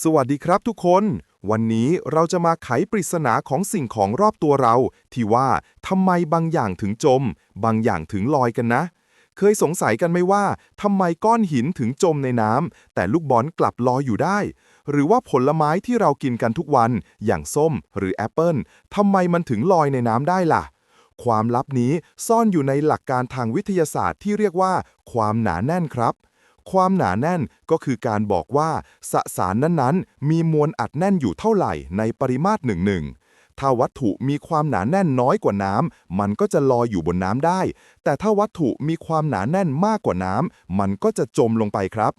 สวัสดีครับทุกคน วันนี้เราจะมาไขปริศนาของสิ่งของรอบตัวเรา ที่ว่าทำไมบางอย่างถึงจม บางอย่างถึงลอยกันนะ เคยสงสัยกันไหมว่าทำไมก้อนหินถึงจมในน้ำแต่ลูกบอลกลับลอยอยู่ได้ หรือว่าผลไม้ที่เรากินกันทุกวัน อย่างส้มหรือแอปเปิลทำไมมันถึงลอยในน้ำได้ล่ะ ความลับนี้ซ่อนอยู่ในหลักการทางวิทยาศาสตร์ที่เรียกว่า ความหนาแน่นครับ ความหนาแน่นก็คือการบอกว่าสสารนั้นๆ มีมวลอัดแน่นอยู่เท่าไหร่ในปริมาตรหนึ่งหนึ่งถ้าวัตถุมีความหนาแน่นน้อยกว่าน้ำ มันก็จะลอยอยู่บนน้ำได้ แต่ถ้าวัตถุมีความหนาแน่นมากกว่าน้ำ มันก็จะจมลงไปครับ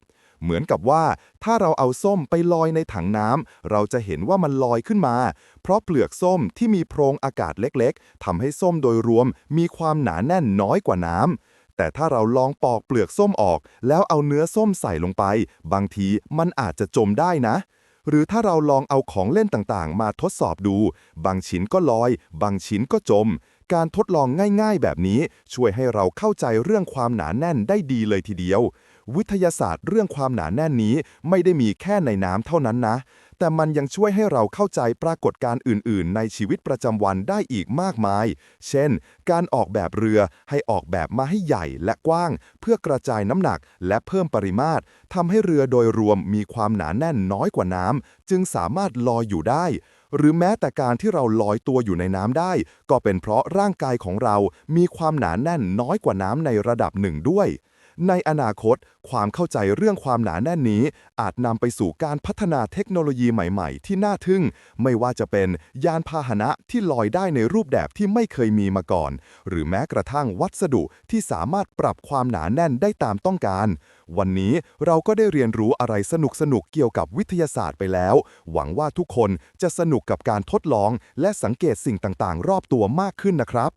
เหมือนกับว่า ถ้าเราเอาส้มไปลอยในถังน้ำ เราจะเห็นว่ามันลอยขึ้นมา เพราะเปลือกส้มที่มีโพรงอากาศเล็กๆทำให้ส้มโดยรวมมีความหนาแน่นน้อยกว่าน้ำ แต่ถ้าเราลองปอกเปลือกส้มออก แล้วเอาเนื้อส้มใส่ลงไป บางทีมันอาจจะจมได้นะ หรือถ้าเราลองเอาของเล่นต่างๆ มาทดสอบดู บางชิ้นก็ลอย บางชิ้นก็จม การทดลองง่ายๆ แบบนี้ ช่วยให้เราเข้าใจเรื่องความหนาแน่นได้ดีเลยทีเดียว วิทยาศาสตร์เรื่องความหนาแน่นนี้ไม่ได้มีแค่ในน้ำเท่านั้นนะ แต่มันยังช่วยให้เราเข้าใจปรากฏการณ์อื่น ๆ ในชีวิตประจำวันได้อีกมากมาย เช่น การออกแบบเรือให้ออกแบบมาให้ใหญ่และกว้าง เพื่อกระจายน้ำหนักและเพิ่มปริมาตรทำให้เรือโดยรวมมีความหนาแน่นน้อยกว่าน้ำจึงสามารถลอยอยู่ได้ หรือแม้แต่การที่เราลอยตัวอยู่ในน้ำได้ ก็เป็นเพราะร่างกายของเรามีความหนาแน่นน้อยกว่าน้ำในระดับหนึ่งด้วย ในอนาคต ความเข้าใจเรื่องความหนาแน่นนี้ อาจนำไปสู่การพัฒนาเทคโนโลยีใหม่ๆ ที่น่าทึ่ง ไม่ว่าจะเป็นยานพาหนะที่ลอยได้ในรูปแบบที่ไม่เคยมีมาก่อน หรือแม้กระทั่งวัสดุที่สามารถปรับความหนาแน่นได้ตามต้องการ วันนี้เราก็ได้เรียนรู้อะไรสนุกๆเกี่ยวกับวิทยาศาสตร์ไปแล้ว หวังว่าทุกคนจะสนุกกับการทดลอง และสังเกตสิ่งต่างๆ รอบตัวมากขึ้นนะครับ